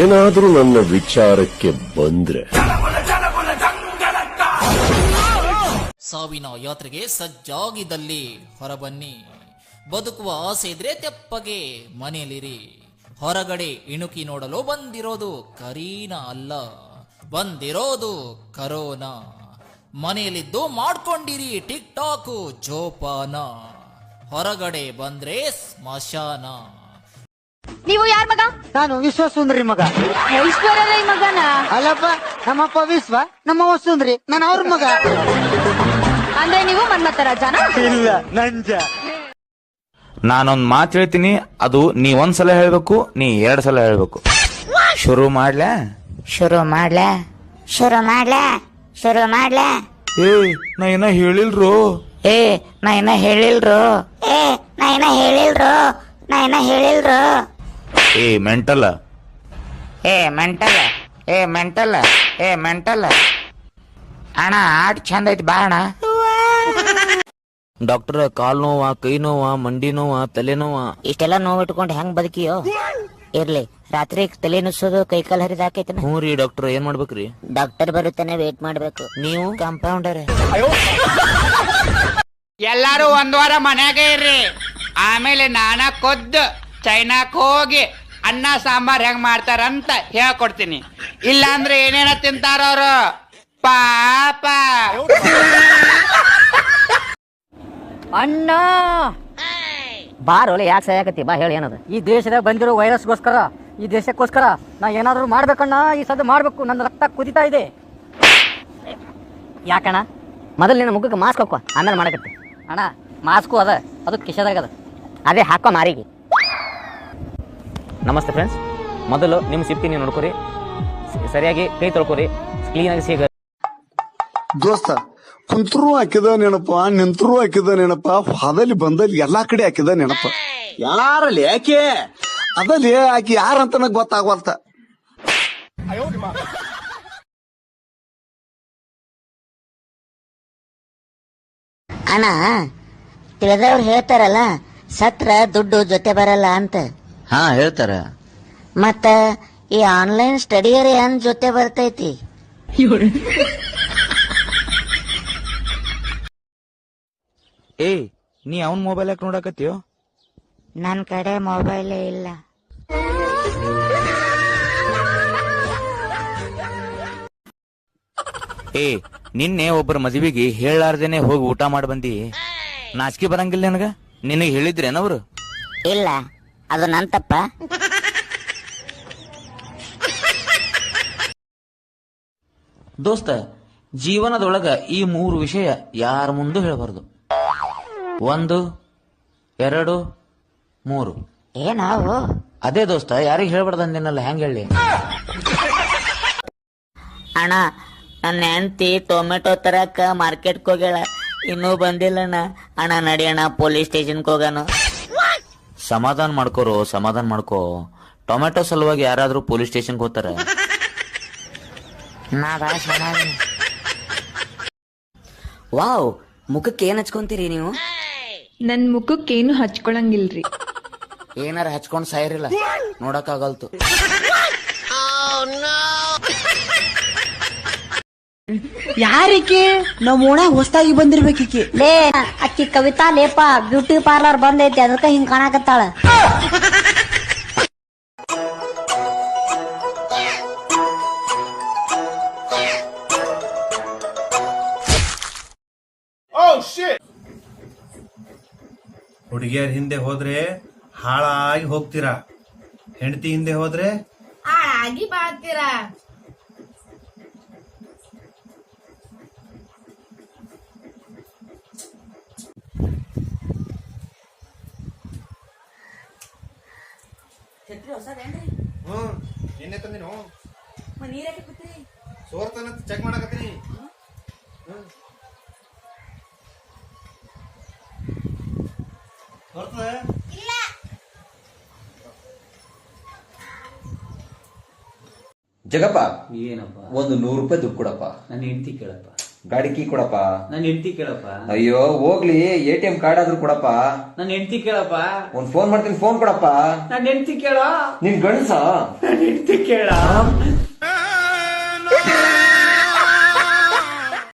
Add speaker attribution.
Speaker 1: ಏನಾದ್ರೂ ನನ್ನ ವಿಚಾರಕ್ಕೆ ಬಂದ್ರೆ.
Speaker 2: ಸಾವಿನ ಯಾತ್ರೆಗೆ ಸಜ್ಜಾಗಿದ್ದಲ್ಲಿ ಹೊರಬನ್ನಿ. ಬದುಕುವ ಆಸೆ ಇದ್ರೆ ತೆಪ್ಪಗೆ ಮನೆಯಲ್ಲಿರಿ. ಹೊರಗಡೆ ಇಣುಕಿ ನೋಡಲು ಬಂದಿರೋದು ಕರೀನಾ ಅಲ್ಲ. ಬಂದಿರೋದು ಕರೋನಾ. ಮನೆಯಲ್ಲಿದ್ದು ಮಾಡ್ಕೊಂಡಿರಿ ಟಿಕ್ ಟಾಕು ಜೋಪಾನ. ಹೊರಗಡೆ ಬಂದ್ರೆ ಸ್ಮಶಾನ.
Speaker 3: ನೀವು ಯಾರ ಮಗ?
Speaker 4: ನಾನು ವಿಶ್ವ ಸುಂದ್ರಿ ಮಗ
Speaker 3: ಐಶ್ವರ್ಯ ಮಗನ.
Speaker 4: ಅಲ್ಲಪ್ಪ ನಮ್ಮಪ್ಪ ವಿಶ್ವ ನಮ್ಮವ್ವ ಸುಂದ್ರಿ ನಾನು ಅವ್ರ ಮಗ.
Speaker 3: ಅಂದ್ರೆ ನೀವು ಮನ್ಮತ್ತ ರಾಜನ?
Speaker 4: ಇಲ್ಲ ನಂಜ.
Speaker 5: ನಾನೊಂದ್ ಮಾತು ಹೇಳ್ತೀನಿ ಅದು ನೀ ಒಂದ್ಸಲ ಹೇಳ್ಬೇಕು ನೀ ಎರಡ್ ಸಲ ಹೇಳ್ಬೇಕು. ಶುರು ಮಾಡ್ಲ?
Speaker 6: ಶುರು ಮಾಡ್ಲ? ಶುರು ಮಾಡ್ಲಾ? ಶುರು ಮಾಡ್ಲಾ?
Speaker 5: ಏ ನಾ ಏನ ಹೇಳಿಲ್ರು.
Speaker 6: ಏ ನಾ ಹೇಳಿಲ್ರು. ಏ ನಾ ಹೇಳಿಲ್ರು. ನಾ ಹೇಳಿಲ್ರು.
Speaker 5: ಏ ಮೆಂಟಲ್.
Speaker 6: ಏ ಮೆಂಟಲ್. ಏ ಮೆಂಟಲ್. ಏ ಮೆಂಟಲ್. ಅಣ್ಣ ಆಟ ಚಂದ ಐತಿ ಬಾ ಅಣ್ಣ.
Speaker 5: ಡಾಕ್ಟರ್ ಕಾಲ್ ನೋವ ಕೈ ನೋವ ಮಂಡಿ ನೋವ ತಲೆ ನೋವ?
Speaker 6: ಇಷ್ಟೆಲ್ಲ ನೋವು ಇಟ್ಕೊಂಡು ಹೆಂಗ್ ಬದುಕಿಯೋ? ಇರ್ಲಿ ರಾತ್ರಿ ತಲೆ ನುಸೋದು ಕೈ ಕಾಲು ಹರಿದಾಕೈತಿ
Speaker 5: ಹ್ಞೂ ರೀ ಡಾಕ್ಟರ್ ಏನ್ ಮಾಡ್ಬೇಕ್ರಿ?
Speaker 6: ಡಾಕ್ಟರ್ ಬರುತ್ತಾನೆ ವೇಟ್ ಮಾಡ್ಬೇಕು. ನೀವು? ಕಂಪೌಂಡರ್
Speaker 7: ಎಲ್ಲಾರು ಒಂದ್ ವಾರ ಮನ್ಯಾಗ ಇರ್ರಿ. ಆಮೇಲೆ ನಾನಾ ಕೊದ್ದು ಚೈನಾಕ್ ಹೋಗಿ ಅನ್ನ ಸಾಂಬಾರ್ ಹೆಂಗ್ ಮಾಡ್ತಾರಂತ ಹೇಳ್ಕೊಡ್ತೀನಿ. ಇಲ್ಲಾಂದ್ರೆ ಏನೇನ ತಿಂತಾರ ಅವ್ರು? ಪಾಪ.
Speaker 8: ಅಣ್ಣ. ಬಾರೋಲೆ ಯಾಕೆ ಸಾಯಕತ್ತಿ ಬಾ ಹೇಳಿ ಏನದು. ಈ ದೇಶದಾಗ ಬಂದಿರೋ ವೈರಸ್ಗೋಸ್ಕರ ಈ ದೇಶಕ್ಕೋಸ್ಕರ ನಾ ಏನಾದರೂ ಮಾಡ್ಬೇಕಣ್ಣ ಈ ಸದ್ದು ಮಾಡಬೇಕು. ನನ್ನ ರಕ್ತ ಕುದಿತಾ ಇದೆ. ಯಾಕಣ್ಣ? ಮೊದಲು ನಿನ್ನ ಮುಖಕ್ಕೆ ಮಾಸ್ಕ್ ಹಾಕೋ ಆಮೇಲೆ ಮಾಡಕತ್ತಿ. ಅಣ್ಣ ಮಾಸ್ಕು ಅದ. ಅದು ಕಿಶದಾಗ ಅದ. ಅದೇ ಹಾಕೋ ಮಾರಿಗೆ.
Speaker 5: ನಮಸ್ತೆ ಫ್ರೆಂಡ್ಸ್ ಮೊದಲು ನಿಮ್ಮ ಸಿಪ್ತಿ ನೀವು ನೋಡ್ಕೊರಿ. ಸರಿಯಾಗಿ ಕೈ ತೊಳ್ಕೊರಿ. ಕ್ಲೀನಾಗಿ ಸಿಗ.
Speaker 9: ದೋಸ್ತ ಕುಂತರು ಹಾಕಿದ ನೆನಪ ನಿಂತರು ಹಾಕಿದ ನೆನಪ ಹಾದಲ್ಲಿ ಬಂದಲ್ಲಿ ಎಲ್ಲಾ ಕಡೆ ಹಾಕಿದ ನೆನಪ. ಯಾರಲ್ಲಿ? ಯಾಕೆ? ಅದಲ್ಲಿ ಆಕಿ ಯಾರಂತ ನನಗೆ ಗೊತ್ತಾಗವಲ್ತ.
Speaker 6: ಅಣ್ಣ ತಿಳಿದವ್ರು ಹೇಳ್ತಾರಲ್ಲ ಸತ್ರ ದುಡ್ಡು ಜೊತೆ ಬರಲ್ಲ ಅಂತ.
Speaker 5: ಹಾ ಹೇಳ್ತಾರ.
Speaker 6: ಮತ್ತ ಈ ಆನ್ಲೈನ್ ಸ್ಟಡಿಯರ್ ಏನ್ ಜೊತೆ ಬರ್ತೈತಿ?
Speaker 5: ಏ ನೀ ಅವನ್ ಮೊಬೈಲ್ ಯಾಕೆ ನೋಡಕತ್ತೀಯೋ?
Speaker 6: ನನ್ ಕಡೆ ಮೊಬೈಲೇ ಇಲ್ಲ.
Speaker 5: ಏ ನಿನ್ನೆ ಒಬ್ಬರ ಮದುವೆಗೆ ಹೇಳಾರ್ದೇನೆ ಹೋಗಿ ಊಟ ಮಾಡಿ ಬಂದಿ. ನಾಚಿಕೆ ಬರಂಗಿಲ್ಲ ನನಗ? ನಿನಗೆ ಹೇಳಿದ್ರೇನವ್ರು
Speaker 6: ಇಲ್ಲ. ಅದು ನನ್ನ ತಪ್ಪ
Speaker 5: ದೋಸ್ತ ಜೀವನದೊಳಗ ಈ ಮೂರು ವಿಷಯ ಯಾರ ಮುಂದೂ ಹೇಳಬಾರ್ದು? ಒಂದು ಎರಡು ಮೂರು.
Speaker 6: ಏನಾವು
Speaker 5: ಅದೇ ದೋಸ್ತ ಯಾರಿಗೆ ಹೇಳ್ಬಾರ್ದು ಅಂದಿನಲ್ಲ ಹೆಂಗ್ ಹೇಳಿ?
Speaker 6: ಅಣ್ಣ ನನ್ನ ಹೆಂಡತಿ ಟೊಮೆಟೊ ತರಕ ಮಾರ್ಕೆಟ್ಗೆ ಹೋಗ್ಯಾಳ. ಇನ್ನೂ ಬಂದಿಲ್ಲಣ್ಣ. ಅಣ್ಣ ನಡಿಯಣ್ಣ ಪೊಲೀಸ್ ಸ್ಟೇಷನ್ಗೆ ಹೋಗೋಣ
Speaker 5: ಸಮಾಧಾನ ಮಾಡ್ಕೋರು ಸಮಾಧಾನ ಮಾಡ್ಕೋ. ಟೊಮೆಟೊ ಸಲುವಾಗಿ ಯಾರಾದ್ರೂ ಪೊಲೀಸ್ ಸ್ಟೇಷನ್ಗೆ ಹೋಗ್ತಾರ.
Speaker 6: ನಾ ಭಾಳ
Speaker 8: ವಾವ್ ಮುಖಕ್ಕೆ ಏನ್ ಹಚ್ಕೊಂತೀರಿ ನೀವು?
Speaker 10: ನನ್ ಮುಖಕ್ಕೇನು ಹಚ್ಕೊಳಂಗಿಲ್ರಿ.
Speaker 5: ಏನಾರ ಹಚ್ಕೊಂಡ್ ಸಾಯಿರಿಲ್ಲ. ನೋಡಕ್ ಆಗಲ್ತು
Speaker 4: ಯಾರಿಕೆ? ನಮ್ಮ ಓಣ ಹೊಸ್ತಾಗಿ ಬಂದಿರ್ಬೇಕಿಕೆ
Speaker 3: ಲೇ ಅಕ್ಕಿ ಕವಿತಾ ಲೇಪ ಬ್ಯೂಟಿ ಪಾರ್ಲರ್ ಬಂದೈತಿ ಅದಕ್ಕೆ ಹಿಂಗ್ ಕಾಣಕತ್ತಾಳ.
Speaker 11: ಹುಡುಗಿಯರ ಹಿಂದೆ ಹೋದ್ರೆ ಹಾಳಾಗಿ ಹೋಗ್ತೀರಾ? ಹೆಂಡತಿ ಹಿಂದೆ ಹೋದ್ರೆ?
Speaker 3: ಹಾಳಾಗಿ ಬಾಳ್ತೀರಾ?
Speaker 11: ಹ್ಮ್ ನಿನ್ನೆ ತಂದಿನು? ಸೋರ್ತಾನ ಚೆಕ್ ಮಾಡಕತ್ತೀನಿ. ಬರ್ತದೆ?
Speaker 12: ಜಗಪ್ಪ ಏನಪ್ಪ? ಒಂದು ನೂರು ರೂಪಾಯಿ ದುಡ್ಡು ಕೊಡಪ್ಪ.
Speaker 8: ನನ್ನ ಹೆಂಡತಿ ಕೇಳಪ್ಪ.
Speaker 12: ಗಾಡಿ ಕೀ ಕೊಡಪ್ಪ.
Speaker 13: ನನ್ನ ಹೆಂಡತಿ ಕೇಳಪ್ಪ.
Speaker 12: ಅಯ್ಯೋ ಹೋಗ್ಲಿ ಎ ಟಿ ಎಂ ಕಾರ್ಡ್ ಆದ್ರೂ ಕೊಡಪ್ಪ.
Speaker 13: ನನ್ನ ಹೆಂಡತಿ ಕೇಳಪ್ಪ.
Speaker 12: ಒಂದ್ ಫೋನ್ ಮಾಡ್ತೀನಿ ಫೋನ್ ಕೊಡಪ್ಪ.
Speaker 13: ನನ್ನ ಹೆಂಡತಿ ಕೇಳ.
Speaker 12: ನಿನ್ ಗಂಡ್ಸ?
Speaker 13: ನನ್ನ ಹೆಂಡತಿ ಕೇಳ.